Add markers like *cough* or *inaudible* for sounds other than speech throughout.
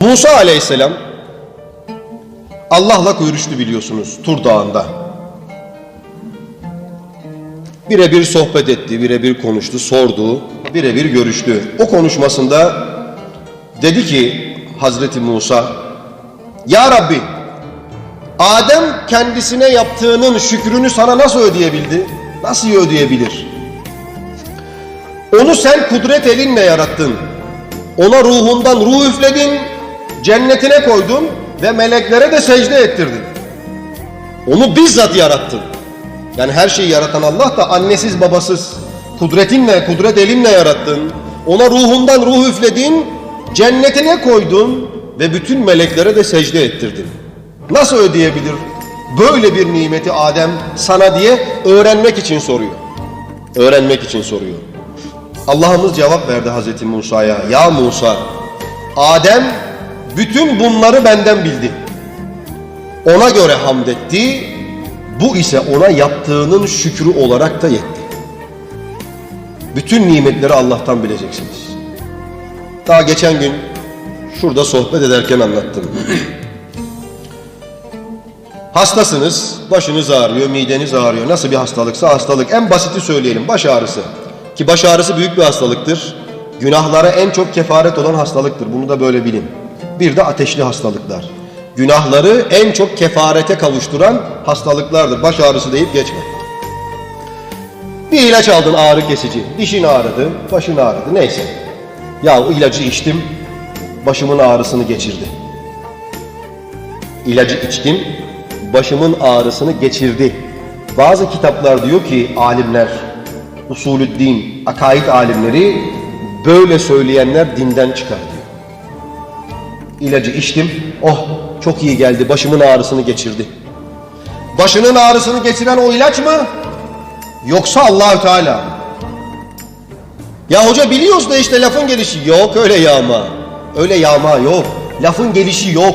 Musa aleyhisselam Allah'la görüştü biliyorsunuz Tur Dağı'nda. Birebir sohbet etti, birebir konuştu, sordu, birebir görüştü. O konuşmasında dedi ki Hazreti Musa, Ya Rabbi, Adem kendisine yaptığının şükrünü sana nasıl ödeyebildi? Nasıl ödeyebilir? Onu sen kudret elinle yarattın. Ona ruhundan ruh üfledin, cennetine koydun ve meleklere de secde ettirdin. Onu bizzat yarattın. Yani her şeyi yaratan Allah da annesiz babasız kudretinle, kudret elinle yarattın. Ona ruhundan ruh üfledin, cennetine koydun ve bütün meleklere de secde ettirdin. Nasıl ödeyebilir böyle bir nimeti Adem sana diye öğrenmek için soruyor. Öğrenmek için soruyor. Allah'ımız cevap verdi Hazreti Musa'ya. Ya Musa, Adem bütün bunları benden bildi. Ona göre hamd etti. Bu ise ona yaptığının şükrü olarak da yetti. Bütün nimetleri Allah'tan bileceksiniz. Daha geçen gün şurada sohbet ederken anlattım. *clears throat* Hastasınız, başınız ağrıyor, mideniz ağrıyor. Nasıl bir hastalıksa hastalık. En basiti söyleyelim, baş ağrısı. Ki baş ağrısı büyük bir hastalıktır. Günahlara en çok kefaret olan hastalıktır. Bunu da böyle bilin. Bir de ateşli hastalıklar. Günahları en çok kefarete kavuşturan hastalıklardır. Baş ağrısı deyip geçme. Bir ilaç aldın ağrı kesici. Dişin ağrıdı, başın ağrıdı neyse. Ya o ilacı içtim, başımın ağrısını geçirdi. İlacı içtim, başımın ağrısını geçirdi. Bazı kitaplar diyor ki alimler, usulüddin, akaid alimleri böyle söyleyenler dinden çıkar. İlacı içtim, oh çok iyi geldi, başımın ağrısını geçirdi. Başının ağrısını geçiren o ilaç mı? Yoksa Allahü Teala? Ya hoca biliyoruz da işte lafın gelişi yok öyle yağma. Öyle yağma yok. Lafın gelişi yok.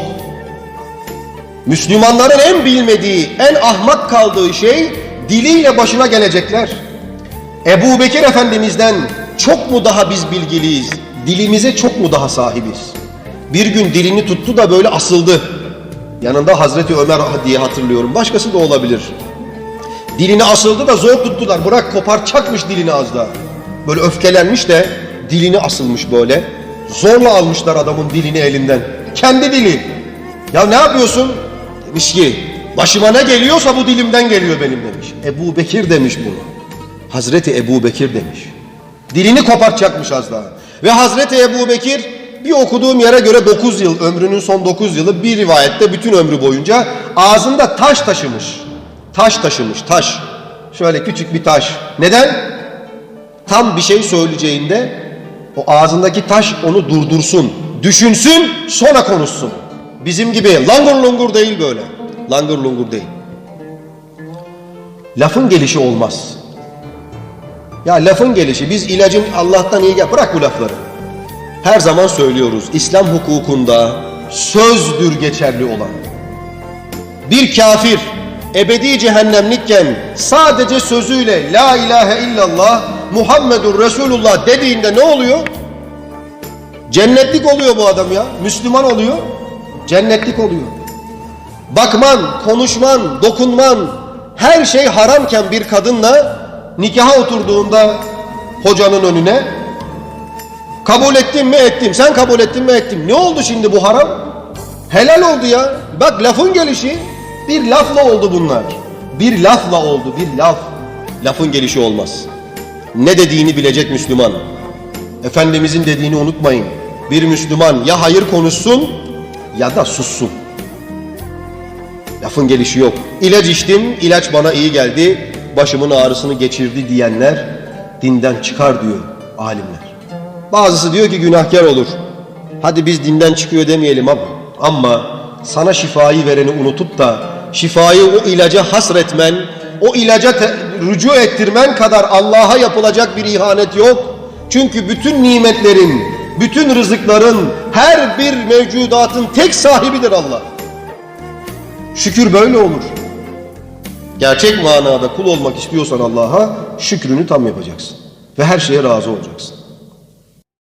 Müslümanların en bilmediği, en ahmak kaldığı şey diliyle başına gelecekler. Ebu Bekir Efendimiz'den çok mu daha biz bilgiliyiz? Dilimize çok mu daha sahibiz? Bir gün dilini tuttu da böyle asıldı. Yanında Hazreti Ömer diye hatırlıyorum. Başkası da olabilir. Dilini asıldı da zor tuttular. Bırak kopar çakmış dilini az daha. Böyle öfkelenmiş de dilini asılmış böyle. Zorla almışlar adamın dilini elinden. Kendi dili. Ya ne yapıyorsun? Demiş ki başıma ne geliyorsa bu dilimden geliyor benim demiş. Ebu Bekir demiş bunu. Hazreti Ebu Bekir demiş. Dilini kopartacakmış az daha. Ve Hazreti Ebu Bekir bir okuduğum yere göre 9 yıl, ömrünün son 9 yılı bir rivayette bütün ömrü boyunca ağzında taş taşımış. Taş taşımış, taş. Şöyle küçük bir taş. Neden? Tam bir şey söyleyeceğinde o ağzındaki taş onu durdursun, düşünsün, sonra konuşsun. Bizim gibi langur lungur değil böyle. Langur lungur değil. Lafın gelişi olmaz. Ya lafın gelişi biz ilacın Allah'tan iyi gel. Bırak bu lafları. Her zaman söylüyoruz. İslam hukukunda sözdür geçerli olan. Bir kafir ebedi cehennemlikken sadece sözüyle la ilahe illallah Muhammedur Resulullah dediğinde ne oluyor? Cennetlik oluyor bu adam ya. Müslüman oluyor. Cennetlik oluyor. Bakman, konuşman, dokunman her şey haramken bir kadınla nikaha oturduğunda hocanın önüne kabul ettim mi? Ettim. Sen kabul ettin mi? Ettim. Ne oldu şimdi bu haram? Helal oldu ya. Bak lafın gelişi bir lafla oldu bunlar. Bir lafla oldu bir laf. Lafın gelişi olmaz. Ne dediğini bilecek Müslüman. Efendimizin dediğini unutmayın. Bir Müslüman ya hayır konuşsun ya da sussun. Lafın gelişi yok. İlaç içtim, ilaç bana iyi geldi, başımın ağrısını geçirdi diyenler dinden çıkar diyor alimler. Bazısı diyor ki günahkar olur. Hadi biz dinden çıkıyor demeyelim ama, ama sana şifayı vereni unutup da şifayı o ilaca hasretmen, o ilaca te- rücu ettirmen kadar Allah'a yapılacak bir ihanet yok. Çünkü bütün nimetlerin, bütün rızıkların, her bir mevcudatın tek sahibidir Allah. Şükür böyle olur. Gerçek manada kul olmak istiyorsan Allah'a şükrünü tam yapacaksın. Ve her şeye razı olacaksın.